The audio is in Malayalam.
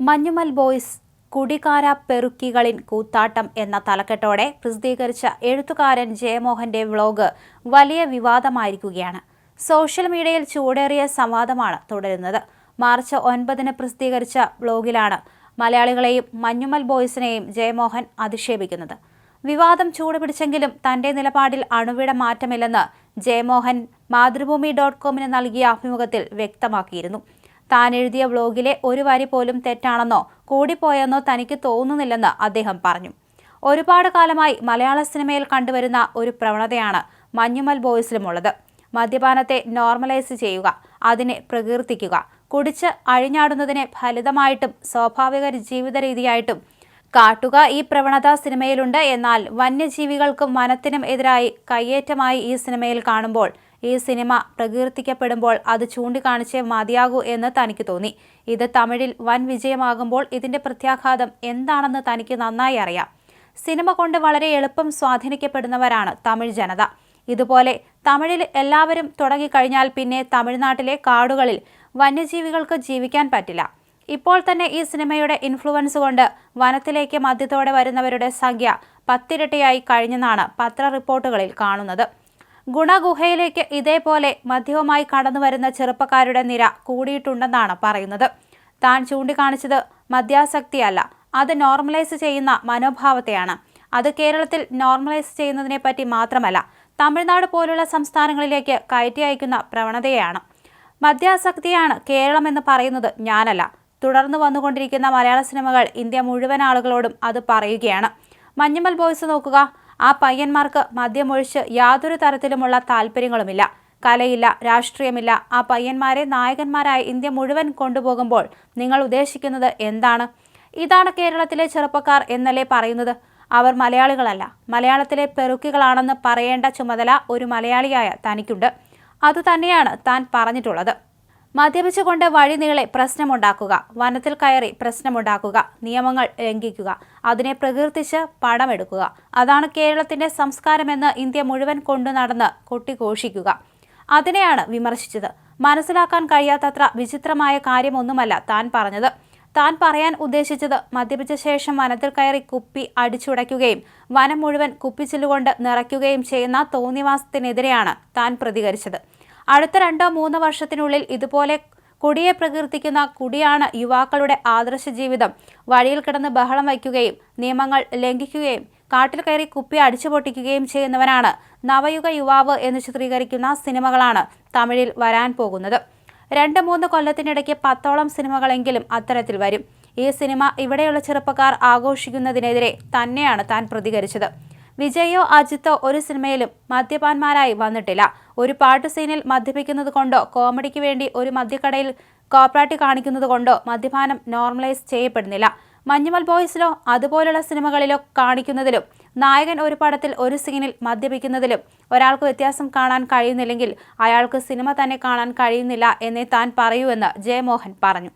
മഞ്ഞുമൽ ബോയ്സ് കുടികാര പെറുക്കികളിൻ കൂത്താട്ടം എന്ന തലക്കെട്ടോടെ പ്രസിദ്ധീകരിച്ച എഴുത്തുകാരൻ ജയമോഹന്റെ വ്ലോഗ് വലിയ വിവാദമായിരിക്കുകയാണ്. സോഷ്യൽ മീഡിയയിൽ ചൂടേറിയ സംവാദമാണ് തുടരുന്നത്. മാർച്ച് ഒൻപതിന് പ്രസിദ്ധീകരിച്ച വ്ലോഗിലാണ് മലയാളികളെയും മഞ്ഞുമൽ ബോയ്സിനെയും ജയമോഹൻ അധിക്ഷേപിക്കുന്നത്. വിവാദം ചൂടുപിടിച്ചെങ്കിലും തന്റെ നിലപാടിൽ അണുവിട മാറ്റമില്ലെന്ന് ജയമോഹൻ മാതൃഭൂമി ഡോട്ട് കോമിന് നൽകിയ അഭിമുഖത്തിൽ വ്യക്തമാക്കിയിരുന്നു. താൻ എഴുതിയ വ്ലോഗിലെ ഒരു വരി പോലും തെറ്റാണെന്നോ കൂടിപ്പോയെന്നോ തനിക്ക് തോന്നുന്നില്ലെന്ന് അദ്ദേഹം പറഞ്ഞു. ഒരുപാട് കാലമായി മലയാള സിനിമയിൽ കണ്ടുവരുന്ന ഒരു പ്രവണതയാണ് മഞ്ഞുമൽ ബോയ്സിലുമുള്ളത്. മദ്യപാനത്തെ നോർമലൈസ് ചെയ്യുക അതിനെ പ്രകീർത്തിക്കുക കുടിച്ച് അഴിഞ്ഞാടുന്നതിനെ ഫലിതമായിട്ടും സ്വാഭാവിക ജീവിത രീതിയായിട്ടും കാട്ടുക ഈ പ്രവണത സിനിമയിലുണ്ട്. എന്നാൽ വന്യജീവികൾക്കും വനത്തിനും എതിരായി കയ്യേറ്റമായി ഈ സിനിമയിൽ കാണുമ്പോൾ ഈ സിനിമ പ്രകീർത്തിക്കപ്പെടുമ്പോൾ അത് ചൂണ്ടിക്കാണിച്ചേ മതിയാകൂ എന്ന് തനിക്ക് തോന്നി. ഇത് തമിഴിൽ വൻ വിജയമാകുമ്പോൾ ഇതിന്റെ പ്രത്യാഘാതം എന്താണെന്ന് തനിക്ക് നന്നായി അറിയാം. സിനിമ കൊണ്ട് വളരെ എളുപ്പം സ്വാധീനിക്കപ്പെടുന്നവരാണ് തമിഴ് ജനത. ഇതുപോലെ തമിഴിൽ എല്ലാവരും തുടങ്ങിക്കഴിഞ്ഞാൽ പിന്നെ തമിഴ്നാട്ടിലെ കാടുകളിൽ വന്യജീവികൾക്ക് ജീവിക്കാൻ പറ്റില്ല. ഇപ്പോൾ തന്നെ ഈ സിനിമയുടെ ഇൻഫ്ലുവൻസ് കൊണ്ട് വനത്തിലേക്ക് മദ്യത്തോടെ വരുന്നവരുടെ സംഖ്യ പത്തിരട്ടിയായി കഴിഞ്ഞെന്നാണ് പത്ര റിപ്പോർട്ടുകളിൽ കാണുന്നത്. ഗുണഗുഹയിലേക്ക് ഇതേപോലെ മദ്യവുമായി കടന്നു വരുന്ന ചെറുപ്പക്കാരുടെ നിര കൂടിയിട്ടുണ്ടെന്നാണ് പറയുന്നത്. താൻ ചൂണ്ടിക്കാണിച്ചത് മദ്യാസക്തിയല്ല. അത് നോർമലൈസ് ചെയ്യുന്ന മനോഭാവത്തെയാണ്. അത് കേരളത്തിൽ നോർമലൈസ് ചെയ്യുന്നതിനെ പറ്റി മാത്രമല്ല തമിഴ്നാട് പോലുള്ള സംസ്ഥാനങ്ങളിലേക്ക് കയറ്റി അയക്കുന്ന പ്രവണതയാണ് മദ്യാസക്തിയാണ് കേരളം എന്ന് പറയുന്നത് ഞാനല്ല. തുടർന്ന് വന്നുകൊണ്ടിരിക്കുന്ന മലയാള സിനിമകൾ ഇന്ത്യ മുഴുവൻ ആളുകളോടും അത് പറയുകയാണ്. മഞ്ഞുമൽ ബോയ്സ് നോക്കുക ആ പയ്യന്മാർക്ക് മദ്യമൊഴിച്ച് യാതൊരു തരത്തിലുമുള്ള താല്പര്യങ്ങളുമില്ല കലയില്ല രാഷ്ട്രീയമില്ല. ആ പയ്യന്മാരെ നായകന്മാരായി ഇന്ത്യ മുഴുവൻ കൊണ്ടുപോകുമ്പോൾ നിങ്ങൾ ഉദ്ദേശിക്കുന്നത് എന്താണ്? ഇതാണ് കേരളത്തിലെ ചെറുപ്പക്കാർ എന്നല്ലേ പറയുന്നത്? അവർ മലയാളികളല്ല. മലയാളത്തിലെ പെറുക്കികളാണെന്ന് പറയേണ്ട ചുമതല ഒരു മലയാളിയായ തനിക്കുണ്ട്. അതുതന്നെയാണ് താൻ പറഞ്ഞിട്ടുള്ളത്. മദ്യപിച്ചുകൊണ്ട് വഴിനീളെ പ്രശ്നമുണ്ടാക്കുക. വനത്തിൽ കയറി പ്രശ്നമുണ്ടാക്കുക. നിയമങ്ങൾ ലംഘിക്കുക. അതിനെ പ്രകീർത്തിച്ച് പണമെടുക്കുക. അതാണ് കേരളത്തിന്റെ സംസ്കാരമെന്ന് ഇന്ത്യ മുഴുവൻ കൊണ്ടു നടന്ന് കൊട്ടിഘോഷിക്കുക. അതിനെയാണ് വിമർശിച്ചത്. മനസ്സിലാക്കാൻ കഴിയാത്തത്ര വിചിത്രമായ കാര്യമൊന്നുമല്ല താൻ പറഞ്ഞത്. താൻ പറയാൻ ഉദ്ദേശിച്ചത് മദ്യപിച്ച ശേഷം വനത്തിൽ കയറി കുപ്പി അടിച്ചുടയ്ക്കുകയും വനം മുഴുവൻ കുപ്പിച്ചില്ലുകൊണ്ട് നിറയ്ക്കുകയും ചെയ്യുന്ന തോന്നിവാസത്തിനെതിരെയാണ് താൻ പ്രതികരിച്ചത്. അടുത്ത രണ്ടോ മൂന്നോ വർഷത്തിനുള്ളിൽ ഇതുപോലെ കുടിയെ പ്രകീർത്തിക്കുന്ന കുടിയാണ് യുവാക്കളുടെ ആദർശ ജീവിതം. വഴിയിൽ കിടന്ന് ബഹളം വയ്ക്കുകയും നിയമങ്ങൾ ലംഘിക്കുകയും കാട്ടിൽ കയറി കുപ്പി അടിച്ചു പൊട്ടിക്കുകയും ചെയ്യുന്നവനാണ് നവയുഗ യുവാവ് എന്ന് ചിത്രീകരിക്കുന്ന സിനിമകളാണ് തമിഴിൽ വരാൻ പോകുന്നത്. രണ്ട് മൂന്ന് കൊല്ലത്തിനിടയ്ക്ക് പത്തോളം സിനിമകളെങ്കിലും അത്തരത്തിൽ വരും. ഈ സിനിമ ഇവിടെയുള്ള ചെറുപ്പക്കാർ ആഘോഷിക്കുന്നതിനെതിരെ തന്നെയാണ് താൻ പ്രതികരിച്ചത്. വിജയോ അജിത്തോ ഒരു സിനിമയിലും മദ്യപാന്മാരായി വന്നിട്ടില്ല. ഒരു പാട്ട് സീനിൽ മദ്യപിക്കുന്നത് കൊണ്ടോ കോമഡിക്ക് വേണ്ടി ഒരു മദ്യക്കടയിൽ കോപ്പറാറ്റി കാണിക്കുന്നത് കൊണ്ടോ മദ്യപാനം നോർമലൈസ് ചെയ്യപ്പെടുന്നില്ല. മഞ്ഞുമൽ ബോയ്സിലോ അതുപോലുള്ള സിനിമകളിലോ കാണിക്കുന്നതിലും നായകൻ ഒരു പടത്തിൽ ഒരു സീനിൽ മദ്യപിക്കുന്നതിലും ഒരാൾക്ക് വ്യത്യാസം കാണാൻ കഴിയുന്നില്ലെങ്കിൽ അയാൾക്ക് സിനിമ തന്നെ കാണാൻ കഴിയുന്നില്ല എന്നേ താൻ പറയൂ എന്ന് ജയമോഹൻ പറഞ്ഞു.